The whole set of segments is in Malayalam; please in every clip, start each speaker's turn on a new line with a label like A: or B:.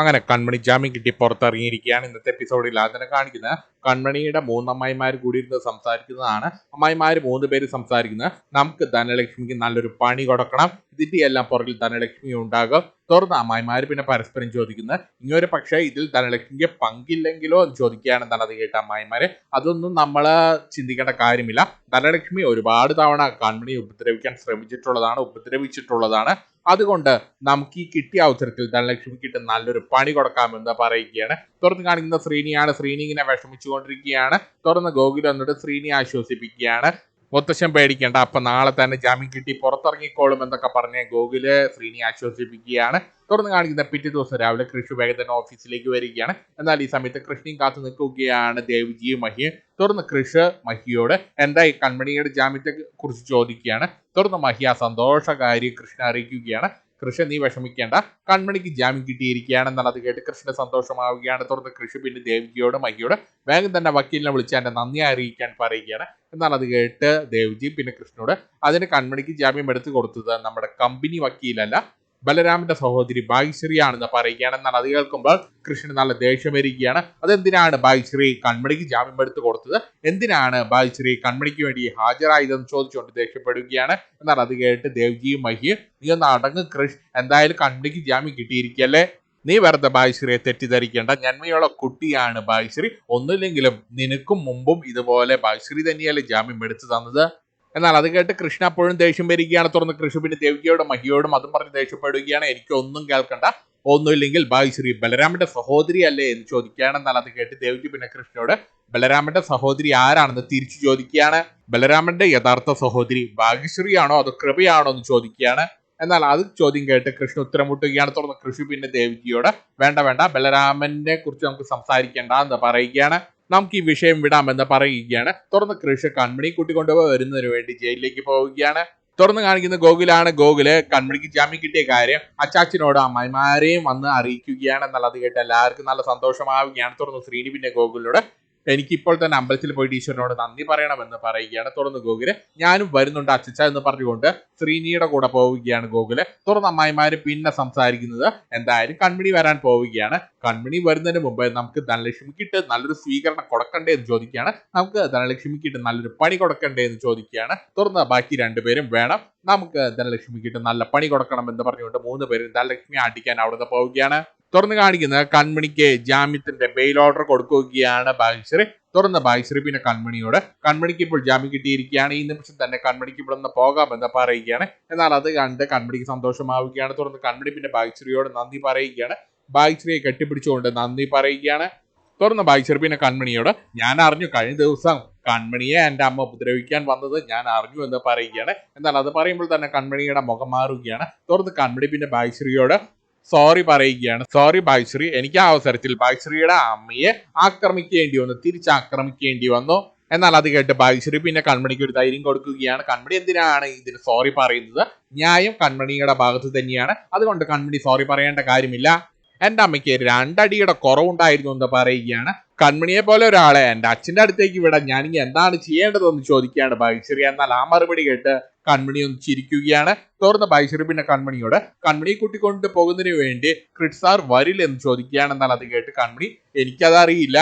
A: അങ്ങനെ കൺമണി ജാമ്യം കിട്ടി പുറത്തിറങ്ങിയിരിക്കുകയാണ് ഇന്നത്തെ എപ്പിസോഡിൽ അതിനെ കാണിക്കുന്നത്. കൺമണിയുടെ മൂന്ന് അമ്മായിമാർ കൂടി ഇരുന്ന് സംസാരിക്കുന്നതാണ്. അമ്മായിമാർ മൂന്ന് പേര് സംസാരിക്കുന്നത്. നമുക്ക് ധനലക്ഷ്മിക്ക് നല്ലൊരു പണി കൊടുക്കണം. ഇതിന്റെ എല്ലാം പുറകിൽ ധനലക്ഷ്മി ഉണ്ടാകും. തുറന്ന് അമ്മായിമാർ പിന്നെ പരസ്പരം ചോദിക്കുന്നത് ഇങ്ങനൊരു പക്ഷേ ഇതിൽ ധനലക്ഷ്മിക്ക് പങ്കില്ലെങ്കിലോ എന്ന് ചോദിക്കുകയാണെന്നാണ് അത് കേട്ട അമ്മായിമാര്. അതൊന്നും നമ്മൾ ചിന്തിക്കേണ്ട കാര്യമില്ല. ധനലക്ഷ്മി ഒരുപാട് തവണ കൺമണിയെ ഉപദ്രവിക്കാൻ ശ്രമിച്ചിട്ടുള്ളതാണ് ഉപദ്രവിച്ചിട്ടുള്ളതാണ്. അതുകൊണ്ട് നമുക്ക് ഈ കിട്ടിയ അവസരത്തിൽ ധനലക്ഷ്മിക്കിട്ട് നല്ലൊരു പണി കൊടുക്കാമെന്ന് പറയുകയാണ്. തുറന്ന് കാണിക്കുന്ന ശ്രീനിയാണ്. ശ്രീനി ഇങ്ങനെ വിഷമിച്ചുകൊണ്ടിരിക്കുകയാണ്. തുറന്ന് ഗോകുൽ എന്നിട്ട് ശ്രീനി ആശ്വസിപ്പിക്കുകയാണ്. മുത്തശ്ശൻ പേടിക്കേണ്ട. അപ്പൊ നാളെ തന്നെ ജാമ്യം കിട്ടി പുറത്തിറങ്ങിക്കോളും എന്നൊക്കെ പറഞ്ഞ് ഗോകുൽ ശ്രീനി ആശ്വസിപ്പിക്കുകയാണ്. തുടർന്ന് കാണിക്കുന്ന പിറ്റേ ദിവസം രാവിലെ കൃഷി വേഗം ഓഫീസിലേക്ക് വരികയാണ്. എന്നാൽ ഈ സമയത്ത് കൃഷ്ണയും കാത്തു നിൽക്കുകയാണ് ദേവ്ജിയും മഹിയും. തുടർന്ന് കൃഷ് മഹിയോട് എന്താ ഈ കൺമണിയുടെ ജാമ്യത്തെ കുറിച്ച് ചോദിക്കുകയാണ്. തുടർന്ന് മഹിയ സന്തോഷകാരി കൃഷ്ണ അറിയിക്കുകയാണ്. കൃഷ്ണ നീ വിഷമിക്കേണ്ട. കൺമണിക്ക് ജാമ്യം കിട്ടിയിരിക്കുകയാണെന്നുള്ളത് കേട്ട് കൃഷ്ണ സന്തോഷമാവുകയാണ്. തുടർന്ന് കൃഷി പിന്നെ ദേവ്ജിയോട് മഹിയോട് വേഗം തന്നെ വക്കീലിനെ വിളിച്ച് എന്റെ നന്ദി അറിയിക്കാൻ പറയുകയാണ്. അത് കേട്ട് ദേവ്ജി പിന്നെ കൃഷ്ണനോട് അതിന് കൺമണിക്ക് ജാമ്യം എടുത്തു കൊടുത്തത് നമ്മുടെ കമ്പനി വക്കീലല്ല ബലരാമന്റെ സഹോദരി ഭാഗ്യശ്രീയാണെന്ന് പറയുകയാണ് എന്നാൽ അത് കേൾക്കുമ്പോൾ കൃഷ്ണൻ നല്ല ദേഷ്യം വരികയാണ്. അതെന്തിനാണ് ഭാഗ്യശ്രീ കൺമണിക്ക് ജാമ്യം എടുത്തു കൊടുത്തത്? എന്തിനാണ് ഭാഗ്യശ്രീ കൺമണിക്ക് വേണ്ടി ഹാജരായതെന്ന് ചോദിച്ചുകൊണ്ട് ദേഷ്യപ്പെടുകയാണ്? എന്നാൽ അത് കേട്ട് ദേവ്ജിയും മഹിയും നീ ഒന്ന് അടങ്ങ് കൃഷ് എന്തായാലും കൺമണിക്ക് ജാമ്യം കിട്ടിയിരിക്കല്ലേ നീ വെറുതെ ബായിശ്രീയെ തെറ്റിദ്ധരിക്കേണ്ട. ഞന്മയുള്ള കുട്ടിയാണ് ബായിശ്രീ. ഒന്നുമില്ലെങ്കിലും നിനക്കും മുമ്പും ഇതുപോലെ ബായിശ്രീ തന്നെയല്ലേ ജാമ്യം എടുത്തു തന്നത്? എന്നാൽ അത് കേട്ട് കൃഷ്ണ അപ്പോഴും ദേഷ്യം വരികയാണ്. തുറന്ന് കൃഷി പിന്നെ ദേവികയോടും മഹിയോടും അതും പറഞ്ഞ് ദേഷ്യപ്പെടുകയാണ്. എനിക്ക് ഒന്നും കേൾക്കണ്ട. ഒന്നുമില്ലെങ്കിൽ ഭാഗ്യശ്രീ ബലരാമന്റെ സഹോദരി അല്ലേ എന്ന് ചോദിക്കുകയാണ്. എന്നാൽ അത് കേട്ട് ദേവിക്ക് പിന്നെ കൃഷ്ണയോട് ബലരാമന്റെ സഹോദരി ആരാണെന്ന് തിരിച്ചു ചോദിക്കുകയാണ്. ബലരാമന്റെ യഥാർത്ഥ സഹോദരി ഭാഗ്യശ്രീ ആണോ അതോ കൃപയാണോ എന്ന് ചോദിക്കുകയാണ്. എന്നാൽ അത് ചോദ്യം കേട്ട് കൃഷ്ണ ഉത്തരം മുട്ടുകയാണ് തുറന്ന് കൃഷി പിന്നെ ദേവിജിയോട് വേണ്ട വേണ്ട ബലരാമനെ കുറിച്ച് നമുക്ക് സംസാരിക്കേണ്ട എന്ന് പറയുകയാണ്. നമുക്ക് ഈ വിഷയം വിടാമെന്ന് പറയുകയാണ്. തുറന്ന് കൃഷ കൺമണി കൂട്ടിക്കൊണ്ടുപോയി വരുന്നതിന് വേണ്ടി ജയിലിലേക്ക് പോവുകയാണ്. തുറന്ന് കാണിക്കുന്ന ഗോകുലാണ്. ഗോകുൽ കൺമണിക്ക് ജാമ്യം കിട്ടിയ കാര്യം അച്ചാച്ചനോട് അമ്മായിമാരെയും വന്ന് അറിയിക്കുകയാണ്. എന്നുള്ളത് കേട്ട് എല്ലാവർക്കും നല്ല സന്തോഷമാവുകയാണ്. തുറന്ന് ശ്രീനി പിന്നെ ഗോകുലിനോട് എനിക്കിപ്പോൾ തന്നെ അമ്പലത്തിൽ പോയിട്ട് ഈശ്വരനോട് നന്ദി പറയണമെന്ന് പറയുകയാണ്. തുറന്ന് ഗോകുൽ ഞാനും വരുന്നുണ്ട് അച്ചച്ച എന്ന് പറഞ്ഞുകൊണ്ട് ശ്രീനിയുടെ കൂടെ പോവുകയാണ് ഗോകുൽ. തുറന്ന അമ്മായിമാര് പിന്നെ സംസാരിക്കുന്നത് എന്തായാലും കൺമണി വരാൻ പോവുകയാണ്. കൺമണി വരുന്നതിന് മുമ്പ് നമുക്ക് ധനലക്ഷ്മിക്കിട്ട് നല്ലൊരു സ്വീകരണം കൊടുക്കണ്ടേ എന്ന് ചോദിക്കുകയാണ്. നമുക്ക് ധനലക്ഷ്മിക്കിട്ട് നല്ലൊരു പണി കൊടുക്കണ്ടേ എന്ന് ചോദിക്കുകയാണ്. തുറന്ന് ബാക്കി രണ്ടുപേരും വേണം. നമുക്ക് ധനലക്ഷ്മിക്കിട്ട് നല്ല പണി കൊടുക്കണം എന്ന് പറഞ്ഞുകൊണ്ട് മൂന്ന് പേരും ധനലക്ഷ്മി അടിക്കാൻ അവിടുന്ന് പോവുകയാണ്. തുറന്ന് കാണിക്കുന്നത് കൺമണിക്ക് ജാമ്യത്തിന്റെ ബെയിൽ ഓർഡർ കൊടുക്കുകയാണ് ഭാഗ്യശ്രീ തുറന്ന ഭാഗ്യശ്രീ പിന്നെ കൺമണിയോട്. കൺമണിക്ക് ഇപ്പോൾ ജാമ്യം കിട്ടിയിരിക്കുകയാണ്. ഈ നിമിഷം തന്നെ കൺമണിക്ക് ഇവിടെ നിന്ന് പോകാമെന്ന് പറയുകയാണ്. എന്നാൽ അത് കണ്ട് കൺമണിക്ക് സന്തോഷമാവുകയാണ്. തുറന്ന് കൺമണി പിന്നെ ഭാഗ്യശ്രീയോട് നന്ദി പറയുകയാണ്. ഭാഗ്യശ്രീയെ കെട്ടിപ്പിടിച്ചുകൊണ്ട് നന്ദി പറയുകയാണ്. തുറന്ന ഭാഗ്യശ്രീ പിന്നെ കൺമണിയോട് ഞാൻ അറിഞ്ഞു കഴിഞ്ഞ ദിവസം കൺമണിയെ എന്റെ അമ്മ ഉപദ്രവിക്കാൻ വന്നത് ഞാൻ അറിഞ്ഞു എന്ന് പറയുകയാണ്. എന്നാൽ അത് പറയുമ്പോൾ തന്നെ കൺമണിയുടെ മുഖം മാറുകയാണ്. തുറന്ന് കൺമണി പിന്നെ ഭാഗ്യശ്രീയോട് സോറി പറയുകയാണ്. സോറി ഭാഗ്യശ്രീ എനിക്ക് ആ അവസരത്തിൽ ഭാഗ്യശ്രീയുടെ അമ്മയെ ആക്രമിക്കേണ്ടി വന്നു തിരിച്ചാക്രമിക്കേണ്ടി വന്നു. എന്നാൽ അത് കേട്ട് ഭാഗ്യശ്രീ പിന്നെ കൺമണിക്ക് ഒരു ധൈര്യം കൊടുക്കുകയാണ്. കൺമണി എന്തിനാണ് ഇതിന് സോറി പറയുന്നത്? ന്യായം കൺമണിയുടെ ഭാഗത്ത് തന്നെയാണ്. അതുകൊണ്ട് കൺമണി സോറി പറയേണ്ട കാര്യമില്ല. എന്റെ അമ്മയ്ക്ക് രണ്ടടിയുടെ കുറവുണ്ടായിരുന്നു എന്ന് പറയുകയാണ്. കൺമണിയെ പോലെ ഒരാളെ എന്റെ അച്ഛന്റെ അടുത്തേക്ക് വിടാൻ ഞാനിനി എന്താണ് ചെയ്യേണ്ടതെന്ന് ചോദിക്കുകയാണ് ഭാഗ്യശ്രീ എന്നാൽ ആ മറുപടി കേട്ട് കൺമണി ഒന്ന് ചിരിക്കുകയാണ്. തുറന്ന ഭാഗ്യശ്രീ പിന്നെ കൺമണിയോട് കൺമണി കൂട്ടിക്കൊണ്ട് പോകുന്നതിന് വേണ്ടി ക്രിഡ് സാർ വരില്ലെന്ന് ചോദിക്കുകയാണ്. എന്നാൽ അത് കേട്ട് കൺമണി എനിക്കതറിയില്ല.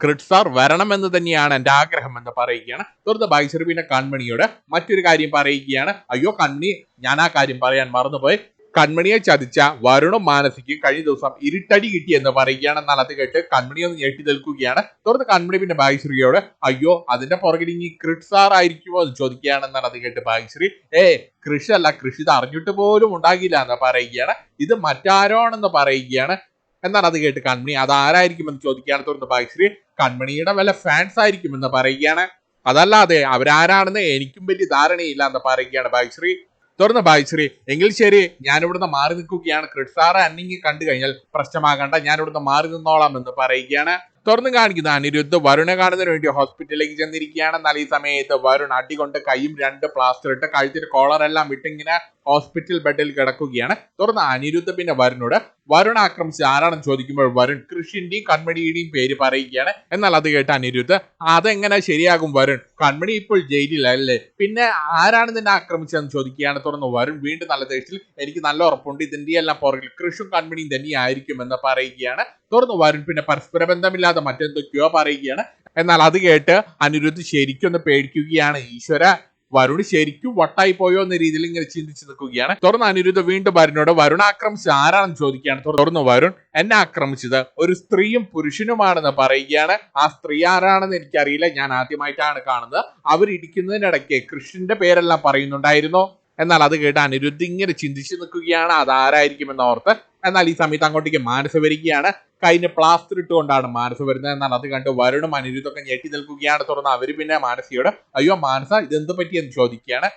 A: ക്രിഡ് വരണമെന്ന് തന്നെയാണ് എന്റെ ആഗ്രഹം എന്ന് പറയുകയാണ്. തുടർന്ന് ഭാഗ്യശ്രീ പിന്നെ കൺമണിയോട് മറ്റൊരു കാര്യം പറയുകയാണ്. അയ്യോ കൺമണി ഞാൻ ആ കാര്യം പറയാൻ മറന്നുപോയി. കൺമണിയെ ചതിച്ച വരുണ മാനസിക്കും കഴിഞ്ഞ ദിവസം ഇരുട്ടടി കിട്ടി എന്ന് പറയുകയാണ് എന്നാൽ അത് കേട്ട് കൺമണി ഒന്ന് ഞെട്ടി നിൽക്കുകയാണ്. തുടർന്ന് കൺമണി പിന്നെ ഭാഗ്യശ്രീയോട് അയ്യോ അതിന്റെ പുറകിൽ ഇനി ക്രിഡ്സാർ ആയിരിക്കുമോ? എന്ന് ചോദിക്കുകയാണ് എന്നാൽ അത് കേട്ട് ഭാഗ്യശ്രീ ഏ കൃഷി അല്ല കൃഷി ഇത് അറിഞ്ഞിട്ട് പോലും ഉണ്ടാകില്ല എന്ന് പറയുകയാണ്. ഇത് മറ്റാരോണെന്ന് പറയുകയാണ്. എന്നാൽ അത് കേട്ട് കൺമണി അത് ആരായിരിക്കുമെന്ന് ചോദിക്കുകയാണ്. തുടർന്ന് ഭാഗ്യശ്രീ കൺമണിയുടെ വല്ല ഫാൻസ് ആയിരിക്കുമെന്ന് പറയുകയാണ്. അതല്ലാതെ അവരാരാണെന്ന് എനിക്കും വലിയ ധാരണയില്ല എന്ന് പറയുകയാണ് ഭാഗ്യശ്രീ തുറന്ന ഭാഗ്യശ്രീ എങ്കിൽ ശരി ഞാൻ ഇവിടുന്ന് മാറി നിൽക്കുകയാണ്. ക്രിസാറ സാറ് അന്നിങ്ങി കണ്ടു കഴിഞ്ഞാൽ പ്രശ്നമാകണ്ട. ഞാൻ ഇവിടുന്ന് മാറി നിന്നോളാം എന്ന് പറയുകയാണ്. തുറന്നു കാണിക്കുന്ന അനിരുദ്ധ് വരുണെ കാണുന്നതിന് വേണ്ടി ഹോസ്പിറ്റലിലേക്ക് ചെന്നിരിക്കുകയാണ്. എന്നാൽ ഈ സമയത്ത് വരുൺ അടികൊണ്ട് കൈയും രണ്ട് പ്ലാസ്റ്റർ ഇട്ട് കഴുത്തിന് കോളറെല്ലാം ഇട്ടിങ്ങനെ ഹോസ്പിറ്റൽ ബെഡിൽ കിടക്കുകയാണ്. തുടർന്ന് അനിരുദ്ധ പിന്നെ വരുണോട് വരുൺ ആക്രമിച്ച് ആരാണെന്ന് ചോദിക്കുമ്പോൾ വരുൺ കൃഷിന്റെയും കൺമണിയുടെയും പേര് പറയുകയാണ്. എന്നാൽ അത് കേട്ട് അനിരുദ്ധ അതെങ്ങനെ ശരിയാകും വരുൺ? കൺമണി ഇപ്പോൾ ജയിലിലല്ലേ? പിന്നെ ആരാണ് നിന്നെ ആക്രമിച്ചതെന്ന് ചോദിക്കുകയാണ്. തുടർന്ന് വരുൺ വീണ്ടും നല്ല ദേഷ്യത്തിൽ എനിക്ക് നല്ല ഉറപ്പുണ്ട്. ഇതിന്റെ എല്ലാം പുറകിൽ കൃഷും കൺമണിയും തന്നെയായിരിക്കും എന്ന് പറയുകയാണ്. തുടർന്ന് വരുൺ പിന്നെ പരസ്പര ബന്ധമില്ലാതെ മറ്റെന്തൊക്കെയോ പറയുകയാണ്. എന്നാൽ അത് കേട്ട് അനിരുദ്ധ് ശരിക്കൊന്ന് പേടിക്കുകയാണ്. ഈശ്വര വരുൺ ശരിക്കും വട്ടായി പോയോ എന്ന രീതിയിൽ ഇങ്ങനെ ചിന്തിച്ചു നിൽക്കുകയാണ്. തുടർന്ന് അനിരുദ്ധ വീണ്ടും വരുണോട് വരുൺ ആക്രമിച്ചത് ആരാണെന്ന് ചോദിക്കുകയാണ്? തുടർന്ന് വരുൺ എന്നെ ആക്രമിച്ചത് ഒരു സ്ത്രീയും പുരുഷനുമാണെന്ന് പറയുകയാണ്. ആ സ്ത്രീ ആരാണെന്ന് എനിക്കറിയില്ല. ഞാൻ ആദ്യമായിട്ടാണ് കാണുന്നത്. അവരിടിക്കുന്നതിനിടയ്ക്ക് കൃഷ്ണന്റെ പേരെല്ലാം പറയുന്നുണ്ടായിരുന്നു? എന്നാൽ അത് കേട്ട് അനിരുദ്ധ് ഇങ്ങനെ ചിന്തിച്ചു നിൽക്കുകയാണ്. അതാരായിരിക്കുമെന്ന് ഓർത്ത് എന്നാൽ ഈ സമയത്ത് അങ്ങോട്ടേക്ക് മാനസ വരികയാണ്. കൈന് പ്ലാസ്റ്റർ ഇട്ടുകൊണ്ടാണ് മാനസ വരുന്നത്. എന്നാൽ അത് കണ്ട് വരുണും അനിരുദ്ധൊക്കെ ഞെട്ടി നിൽക്കുകയാണ്. തുടർന്ന് അവർ പിന്നെ മാനസിയോട് അയ്യോ മാനസ ഇതെന്ത് പറ്റിയെന്ന് ചോദിക്കുകയാണ്.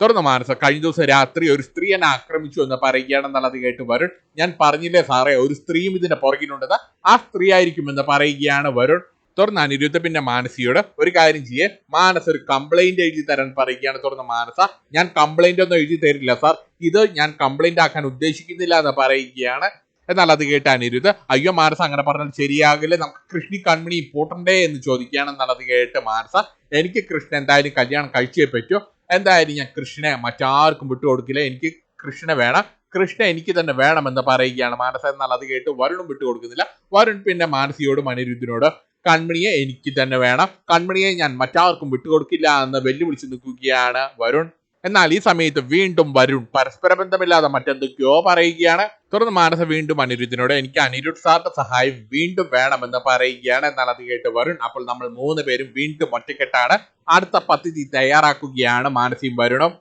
A: തുടർന്ന് മാനസ കഴിഞ്ഞ ദിവസം രാത്രി ഒരു സ്ത്രീ എന്നെ ആക്രമിച്ചു എന്ന് പറയുകയാണ്. എന്നാൽ അത് കേട്ട് വരുൺ ഞാൻ പറഞ്ഞില്ലേ സാറേ ഒരു സ്ത്രീയും ഇതിന്റെ പുറകിലുണ്ടെന്ന്. ആ സ്ത്രീ ആയിരിക്കുമെന്ന് പറയുകയാണ് വരുൺ. തുടർന്ന് അനിരുദ്ധ പിന്നെ മാനസിയോട് ഒരു കാര്യം ചെയ്യേ. മാനസ ഒരു കംപ്ലൈന്റ് എഴുതി തരാൻ പറയുകയാണ്. തുടർന്ന് മാനസ ഞാൻ കംപ്ലൈന്റ് ഒന്നും എഴുതി തരില്ല സാർ ഇത് ഞാൻ കംപ്ലൈന്റ് ആക്കാൻ ഉദ്ദേശിക്കുന്നില്ല എന്ന് പറയുകയാണ്. എന്നാൽ അത് കേട്ട് അനിരുദ്ധ അയ്യോ മാനസ അങ്ങനെ പറഞ്ഞാൽ ശരിയാകില്ല. നമുക്ക് കൃഷ്ണി കൺമണി ഇമ്പോർട്ടന്റേ എന്ന് ചോദിക്കുകയാണ് എന്നാൽ അത് കേട്ട് മാനസ എനിക്ക് കൃഷ്ണൻ എന്തായാലും കല്യാണം കഴിച്ചേ പറ്റൂ. എന്തായാലും ഞാൻ കൃഷ്ണനെ മറ്റാർക്കും വിട്ടുകൊടുക്കില്ല എനിക്ക് കൃഷ്ണനെ വേണം. കൃഷ്ണ എനിക്ക് തന്നെ വേണമെന്ന് പറയുകയാണ് മാനസ. എന്നാൽ അത് കേട്ട് വരുണും വിട്ടുകൊടുക്കുന്നില്ല വരുൺ പിന്നെ മാനസിയോടും അനിരുദ്ധിനോട് കൺമണിയെ എനിക്ക് തന്നെ വേണം. കൺമണിയെ ഞാൻ മറ്റാർക്കും വിട്ടുകൊടുക്കില്ല എന്ന് വെല്ലുവിളിച്ച് നിൽക്കുകയാണ് വരുൺ. എന്നാൽ ഈ സമയത്ത് വീണ്ടും വരുൺ പരസ്പര ബന്ധമില്ലാതെ മറ്റെന്തൊക്കെയോ പറയുകയാണ്. തുടർന്ന് മാനസ വീണ്ടും അനിരുദ്ധിനോട് എനിക്ക് അനിരുദ്ധ് സാറിന്റെ സഹായം വീണ്ടും വേണമെന്ന് പറയുകയാണ് എന്നാൽ അത് കേട്ട് വരുൺ അപ്പോൾ നമ്മൾ മൂന്ന് പേരും വീണ്ടും ഒറ്റക്കെട്ടാണ്. അടുത്ത പദ്ധതി തയ്യാറാക്കുകയാണ് മാനസിയും വരുണും.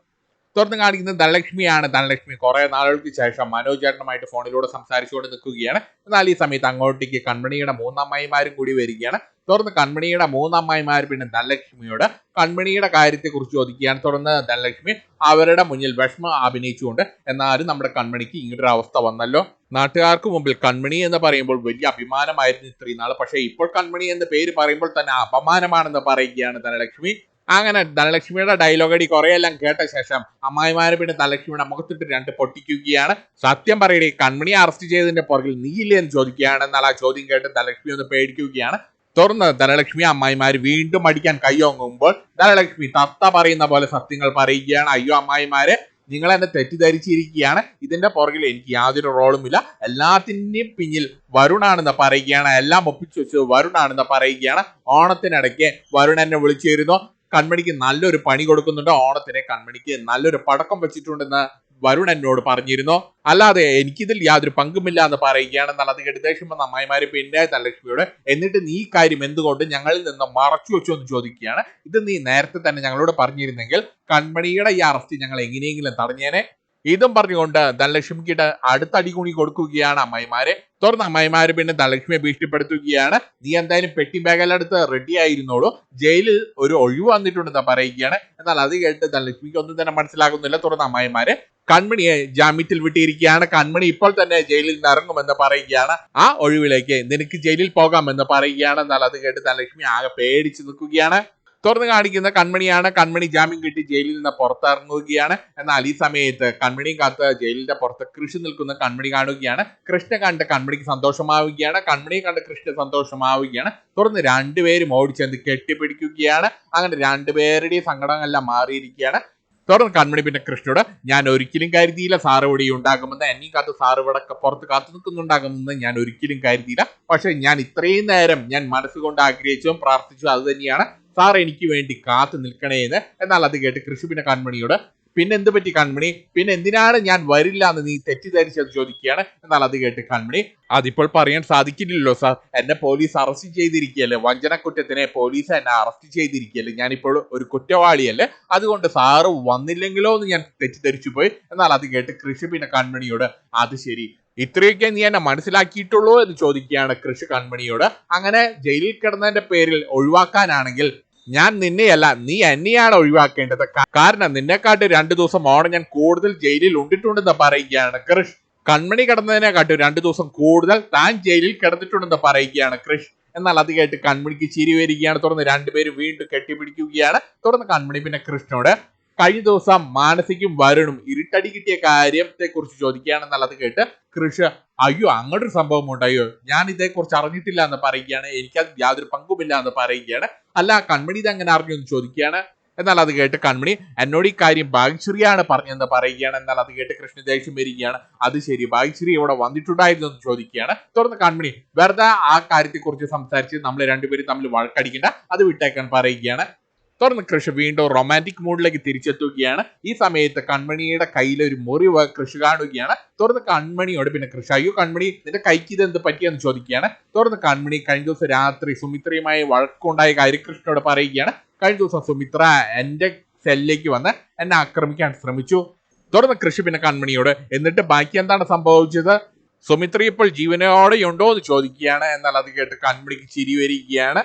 A: തുറന്ന് കാണിക്കുന്നത് ധനലക്ഷ്മിയാണ്. ധനലക്ഷ്മി കുറെ നാളുകൾക്ക് ശേഷം മനോജ് ചേട്ടനുമായിട്ട് ഫോണിലൂടെ സംസാരിച്ചുകൊണ്ട് നിൽക്കുകയാണ്. എന്നാൽ ഈ സമയത്ത് അങ്ങോട്ടേക്ക് കൺമണിയുടെ മൂന്നമ്മായിമാരും കൂടി വരികയാണ്. തുടർന്ന് കൺമണിയുടെ മൂന്നമ്മായിമാർ പിന്നെ ധനലക്ഷ്മിയോട് കൺമണിയുടെ കാര്യത്തെ കുറിച്ച് ചോദിക്കുകയാണ്. തുടർന്ന് ധനലക്ഷ്മി അവരുടെ മുന്നിൽ വിഷമം അഭിനയിച്ചുകൊണ്ട് എന്നാലും നമ്മുടെ കൺമണിക്ക് ഇങ്ങനൊരു അവസ്ഥ വന്നല്ലോ. നാട്ടുകാർക്ക് മുമ്പിൽ കൺമണി എന്ന് പറയുമ്പോൾ വലിയ അഭിമാനമായിരുന്നു ഇത്രയും നാൾ പക്ഷേ ഇപ്പോൾ കൺമണി എന്ന് പേര് പറയുമ്പോൾ തന്നെ അപമാനമാണെന്ന് പറയുകയാണ് ധനലക്ഷ്മി. അങ്ങനെ ധനലക്ഷ്മിയുടെ ഡയലോഗ് അടി കുറെയെല്ലാം കേട്ട ശേഷം അമ്മായിമാര് പിന്നെ ധനലക്ഷ്മിയുടെ മുഖത്തിട്ട് രണ്ട് പൊട്ടിക്കുകയാണ്. സത്യം പറയണേ കൺമണി അറസ്റ്റ് ചെയ്തതിന്റെ പുറകിൽ നീയില്ലേ എന്ന് ചോദിക്കുകയാണ് എന്നാൽ ആ ചോദ്യം കേട്ട് ധനലക്ഷ്മി ഒന്ന് പേടിക്കുകയാണ്. തുറന്ന് ധനലക്ഷ്മി അമ്മായിമാര് വീണ്ടും അടിക്കാൻ കയ്യോങ്ങുമ്പോൾ ധനലക്ഷ്മി തത്ത പറയുന്ന പോലെ സത്യങ്ങൾ പറയുകയാണ്. അയ്യോ അമ്മായിമാരെ നിങ്ങൾ എന്നെ തെറ്റിദ്ധരിച്ചിരിക്കുകയാണ്. ഇതിന്റെ പുറകിൽ എനിക്ക് യാതൊരു റോളുമില്ല എല്ലാത്തിന്റെയും പിന്നിൽ വരുണാണെന്ന് പറയുകയാണ്. എല്ലാം ഒപ്പിച്ചു വെച്ച് വരുണാണെന്ന് പറയുകയാണ്. ഓണത്തിനിടയ്ക്ക് വരുൺ എന്നെ വിളിച്ചിരുന്നു. കൺമണിക്ക് നല്ലൊരു പണി കൊടുക്കുന്നുണ്ട്. ഓണത്തിന് കൺമണിക്ക് നല്ലൊരു പടക്കം വെച്ചിട്ടുണ്ടെന്ന് വരുൺ എന്നോട് പറഞ്ഞിരുന്നു. അല്ലാതെ എനിക്കിതിൽ യാതൊരു പങ്കുമില്ല എന്ന് പറയുകയാണ് എന്നാൽ അത് കേട്ട് ദേഷ്യം വന്ന അമ്മായിമാര് പിന്നെ ധനലക്ഷ്മിയോട് എന്നിട്ട് നീ കാര്യം എന്തുകൊണ്ട് ഞങ്ങളിൽ നിന്ന് മറച്ചു വെച്ചു എന്ന് ചോദിക്കുകയാണ്. ഇത് നീ നേരത്തെ തന്നെ ഞങ്ങളോട് പറഞ്ഞിരുന്നെങ്കിൽ കൺമണിയുടെ ഈ അറസ്റ്റ് ഞങ്ങൾ എങ്ങനെയെങ്കിലും തടഞ്ഞേനെ. ഇതും പറഞ്ഞുകൊണ്ട് ധനലക്ഷ്മിക്കിട്ട് അടുത്ത അടികൂണി കൊടുക്കുകയാണ് അമ്മായിമാരെ. തുറന്ന് അമ്മായിമാര് പിന്നെ ധനലക്ഷ്മിയെ ഭീഷണിപ്പെടുത്തുകയാണ്. നീ എന്തായാലും പെട്ടി ബാഗെല്ലാം റെഡി ആയിരുന്നോളൂ. ജയിലിൽ ഒരു ഒഴിവ് വന്നിട്ടുണ്ടെന്ന് പറയുകയാണ്. എന്നാൽ അത് കേട്ട് ധനലക്ഷ്മിക്ക് ഒന്നും തന്നെ മനസ്സിലാകുന്നില്ല. തുറന്ന് അമ്മായിമാരെ കൺമണിയെ ജാമ്യത്തിൽ വിട്ടിരിക്കുകയാണ്. കൺമണി ഇപ്പോൾ തന്നെ ജയിലിൽ നിന്ന് ഇറങ്ങുമെന്ന് പറയുകയാണ്. ആ ഒഴിവിലേക്ക് നിനക്ക് ജയിലിൽ പോകാമെന്ന് പറയുകയാണ്. എന്നാൽ അത് കേട്ട് ധനലക്ഷ്മി ആകെ പേടിച്ച് നിൽക്കുകയാണ്. തുറന്ന് കാണിക്കുന്ന കൺമണിയാണ്. കൺമണി ജാമ്യം കിട്ടി ജയിലിൽ നിന്ന് പുറത്തിറങ്ങുകയാണ്. എന്നാൽ ഈ സമയത്ത് കൺമണിയും കാത്ത് ജയിലിന്റെ പുറത്ത് കൃഷി നിൽക്കുന്ന കൺമണി കാണുകയാണ്. കൃഷ്ണ കണ്ട് കൺമണിക്ക് സന്തോഷമാവുകയാണ്. കൺമണിയെ കണ്ട് കൃഷ്ണ സന്തോഷമാവുകയാണ്. തുടർന്ന് രണ്ടുപേരും ഓടിച്ചെന്ന് കെട്ടിപ്പിടിക്കുകയാണ്. അങ്ങനെ രണ്ടുപേരുടെയും സങ്കടങ്ങളെല്ലാം മാറിയിരിക്കുകയാണ്. തുടർന്ന് കൺമണി പിന്നെ കൃഷ്ണയോട് ഞാൻ ഒരിക്കലും കരുതിയില്ല സാറ് ഇവിടെ ഉണ്ടാകുമെന്ന്. എന്നെയും കാത്ത് സാറ് ഇവിടെ പുറത്ത് കാത്തു നിൽക്കുന്നുണ്ടാകുമെന്ന് ഞാൻ ഒരിക്കലും കരുതിയില്ല. പക്ഷെ ഞാൻ ഇത്രയും നേരം ഞാൻ മനസ്സുകൊണ്ട് ആഗ്രഹിച്ചും പ്രാർത്ഥിച്ചു അത് തന്നെയാണ്. സാർ എനിക്ക് വേണ്ടി കാത്തു നിൽക്കണേ എന്ന്. എന്നാൽ അത് കേട്ട് കൃഷി പിന്നെ കൺമണിയോട് പിന്നെ എന്ത് പറ്റി കൺമണി? പിന്നെ എന്തിനാണ് ഞാൻ വരില്ല എന്ന് നീ തെറ്റിദ്ധരിച്ചത് ചോദിക്കുകയാണ്? എന്നാൽ അത് കേട്ട് കൺമണി അതിപ്പോൾ പറയാൻ സാധിക്കില്ലല്ലോ സാർ. എന്നെ പോലീസ് അറസ്റ്റ് ചെയ്തിരിക്കുകയല്ലേ? വഞ്ചന കുറ്റത്തിനെ പോലീസ് എന്നെ അറസ്റ്റ് ചെയ്തിരിക്കുകയല്ലേ? ഞാനിപ്പോൾ ഒരു കുറ്റവാളിയല്ലേ? അതുകൊണ്ട് സാറ് വന്നില്ലെങ്കിലോ എന്ന് ഞാൻ തെറ്റിദ്ധരിച്ചു പോയി. എന്നാൽ അത് കേട്ട് കൃഷി പിന്നെ കൺമണിയോട് അത് ശരി. ഇത്രയൊക്കെ നീ എന്നെ മനസ്സിലാക്കിയിട്ടുള്ളൂ? എന്ന് ചോദിക്കുകയാണ് കൃഷി കൺമണിയോട്. അങ്ങനെ ജയിലിൽ കിടന്നതിന്റെ പേരിൽ ഒഴിവാക്കാനാണെങ്കിൽ ഞാൻ നിന്നെയല്ല നീ എന്നെയാണ് ഒഴിവാക്കേണ്ടത്. കാരണം നിന്നെക്കാട്ട് രണ്ടു ദിവസം ഓണം ഞാൻ കൂടുതൽ ജയിലിൽ ഉണ്ടിട്ടുണ്ടെന്ന് പറയുകയാണ് കൃഷ്. കൺമണി കിടന്നതിനെക്കാട്ടും രണ്ടു ദിവസം കൂടുതൽ താൻ ജയിലിൽ കിടന്നിട്ടുണ്ടെന്ന് പറയുകയാണ് കൃഷ്. എന്നാൽ അത് കേട്ട് കൺമണിക്ക് ചിരി വരികയാണ്. തുടർന്ന് രണ്ടുപേരും വീണ്ടും കെട്ടിപ്പിടിക്കുകയാണ്. തുടർന്ന് കൺമണി പിന്നെ കൃഷ്ണനോട് കഴിഞ്ഞ ദിവസം മാനസിക്കും വരുണും ഇരുട്ടടി കിട്ടിയ കാര്യത്തെ കുറിച്ച് ചോദിക്കുകയാണെന്നുള്ളത് കേട്ട് കൃഷ അയ്യോ അങ്ങോട്ടൊരു സംഭവം ഉണ്ടായോ ഞാൻ ഇതേക്കുറിച്ച് അറിഞ്ഞിട്ടില്ല എന്ന് പറയുകയാണ്. എനിക്കത് യാതൊരു പങ്കുമില്ല എന്ന് പറയുകയാണ്. അല്ല കൺമണി ഇത് എങ്ങനെ അറിഞ്ഞു എന്ന് ചോദിക്കുകയാണ്. എന്നാൽ അത് കേട്ട് കൺമണി എന്നോട് ഈ കാര്യം ഭാഗ്യശ്രീയാണ് പറഞ്ഞെന്ന് പറയുകയാണ് എന്നാൽ അത് കേട്ട് കൃഷ്ണ ദേഷ്യം വരികയാണ്. അത് ശരി ഭാഗ്യശ്രീ ഇവിടെ വന്നിട്ടുണ്ടായിരുന്നു എന്ന് ചോദിക്കുകയാണ്. തുടർന്ന് കൺമണി വെറുതെ ആ കാര്യത്തെ കുറിച്ച് സംസാരിച്ച് നമ്മൾ രണ്ടുപേരും തമ്മിൽ വഴക്കടിക്കേണ്ട. അത് വിട്ടേക്കാൻ പറയുകയാണ്. തുടർന്ന് കൃഷി വീണ്ടും റൊമാന്റിക് മൂഡിലേക്ക് തിരിച്ചെത്തുകയാണ്. ഈ സമയത്ത് കൺമണിയുടെ കയ്യിൽ ഒരു മുറിവ് കൃഷി കാണുകയാണ്. തുടർന്ന് കൺമണിയോട് പിന്നെ കൃഷി അയ്യോ കൺമണി നിന്റെ കൈക്ക് ഇത് എന്ത് പറ്റിയെന്ന് ചോദിക്കുകയാണ്. തുടർന്ന് കൺമണി കഴിഞ്ഞ ദിവസം രാത്രി സുമിത്രയുമായി വഴക്കുണ്ടായ കാര്യം കൃഷ്ണനോട് പറയുകയാണ്. കഴിഞ്ഞ ദിവസം സുമിത്ര എന്റെ സെല്ലിലേക്ക് വന്ന് എന്നെ ആക്രമിക്കാൻ ശ്രമിച്ചു. തുടർന്ന് കൃഷി പിന്നെ കൺമണിയോട് എന്നിട്ട് ബാക്കി എന്താണ് സംഭവിച്ചത്? സുമിത്ര ഇപ്പോൾ ജീവനോടെയുണ്ടോ? എന്ന് ചോദിക്കുകയാണ്. എന്നാൽ അത് കേട്ട് കൺമണിക്ക് ചിരി വരികയാണ്.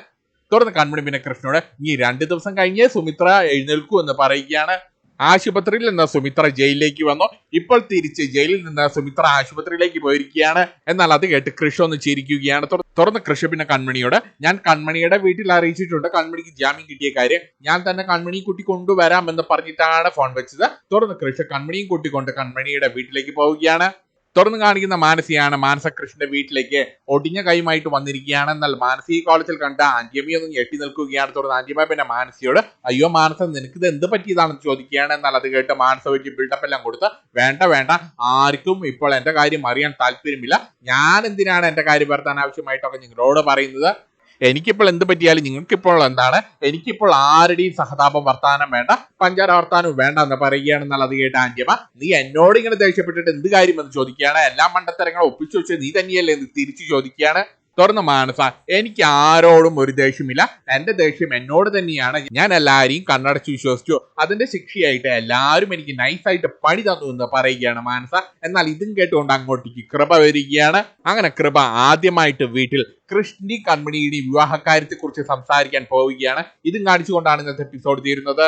A: തുടർന്ന് കൺമണി പിന്നെ കൃഷ്ണനോട് ഈ രണ്ട് ദിവസം കഴിഞ്ഞേ സുമിത്ര എഴുന്നേൽക്കൂ എന്ന് പറയുകയാണ്. ആശുപത്രിയിൽ നിന്ന് സുമിത്ര ജയിലിലേക്ക് വന്നു. ഇപ്പോൾ തിരിച്ച് ജയിലിൽ നിന്ന് സുമിത്ര ആശുപത്രിയിലേക്ക് പോയിരിക്കുകയാണ്. എന്നാൽ അത് കേട്ട് കൃഷി ഒന്ന് ചിരിക്കുകയാണ്. തുറ- തുറന്ന് കൃഷി പിന്നെ കൺമണിയോട് ഞാൻ കൺമണിയുടെ വീട്ടിൽ അറിയിച്ചിട്ടുണ്ട്. കൺമണിക്ക് ജാമ്യം കിട്ടിയ കാര്യം ഞാൻ തന്നെ കൺമണി കുട്ടി കൊണ്ടുവരാം എന്ന് പറഞ്ഞിട്ടാണ് ഫോൺ വെച്ചത്. തുറന്ന് കൃഷി കൺമണിയും കൂട്ടിക്കൊണ്ട് കൺമണിയുടെ വീട്ടിലേക്ക് പോവുകയാണ്. തുറന്നു കാണിക്കുന്ന മാനസിയാണ്. മാനസകൃഷ്ണന്റെ വീട്ടിലേക്ക് ഒടിഞ്ഞ കൈയുമായിട്ട് വന്നിരിക്കുകയാണ്. എന്നാൽ മാനസി കോളേജിൽ കണ്ട ആന്റിയമ്മ ഒന്ന് ഞെട്ടി നിൽക്കുകയാണ്. തുടർന്ന് ആന്റിയമ്മ പിന്നെ മാനസിയോട് അയ്യോ മാനസ നിനക്ക് ഇത് എന്ത് പറ്റിയതാണെന്ന് ചോദിക്കുകയാണ്. എന്നാൽ അത് കേട്ട് മാനസ വെച്ച് ബിൽഡപ്പ് എല്ലാം കൊടുത്ത് വേണ്ട വേണ്ട. ആർക്കും ഇപ്പോൾ എന്റെ കാര്യം അറിയാൻ താല്പര്യമില്ല. ഞാൻ എന്തിനാണ് എന്റെ കാര്യം വരുത്താൻ ആവശ്യമായിട്ടൊക്കെ നിങ്ങളോട് പറയുന്നത്? എനിക്കിപ്പോൾ എന്ത് പറ്റിയാലും നിങ്ങൾക്കിപ്പോൾ എന്താണ്? എനിക്കിപ്പോൾ ആരുടെയും സഹതാപം വർത്താനം വേണ്ട. പഞ്ചാര വർത്താനം വേണ്ട എന്ന് പറയുകയാണെന്നുള്ളത് കേട്ട ആന്റിയമ്മ നീ എന്നോട് ഇങ്ങനെ ദേഷ്യപ്പെട്ടിട്ട് എന്ത് കാര്യം എന്ന് ചോദിക്കുകയാണ്? എല്ലാ മണ്ടത്തരങ്ങളും ഒപ്പിച്ചു വെച്ച് നീ തന്നെയല്ലേ എന്ന് തിരിച്ചു ചോദിക്കുകയാണ്? തുറന്ന മാനസ എനിക്ക് ആരോടും ഒരു ദേഷ്യമില്ല എന്റെ ദേഷ്യം എന്നോട് തന്നെയാണ്. ഞാൻ എല്ലാരെയും കണ്ണടച്ച് വിശ്വസിച്ചു. അതിന്റെ ശിക്ഷയായിട്ട് എല്ലാവരും എനിക്ക് നൈസായിട്ട് പണി തന്നു എന്ന് പറയുകയാണ് മാനസ. എന്നാൽ ഇതും കേട്ടുകൊണ്ട് അങ്ങോട്ടേക്ക് കൃപ വരികയാണ്. അങ്ങനെ കൃപ ആദ്യമായിട്ട് വീട്ടിൽ കൃഷ്ണി കൺമണിയുടെയും വിവാഹകാര്യത്തെ കുറിച്ച് സംസാരിക്കാൻ പോവുകയാണ്. ഇതും കാണിച്ചുകൊണ്ടാണ് ഇന്നത്തെ എപ്പിസോഡ് തീരുന്നത്.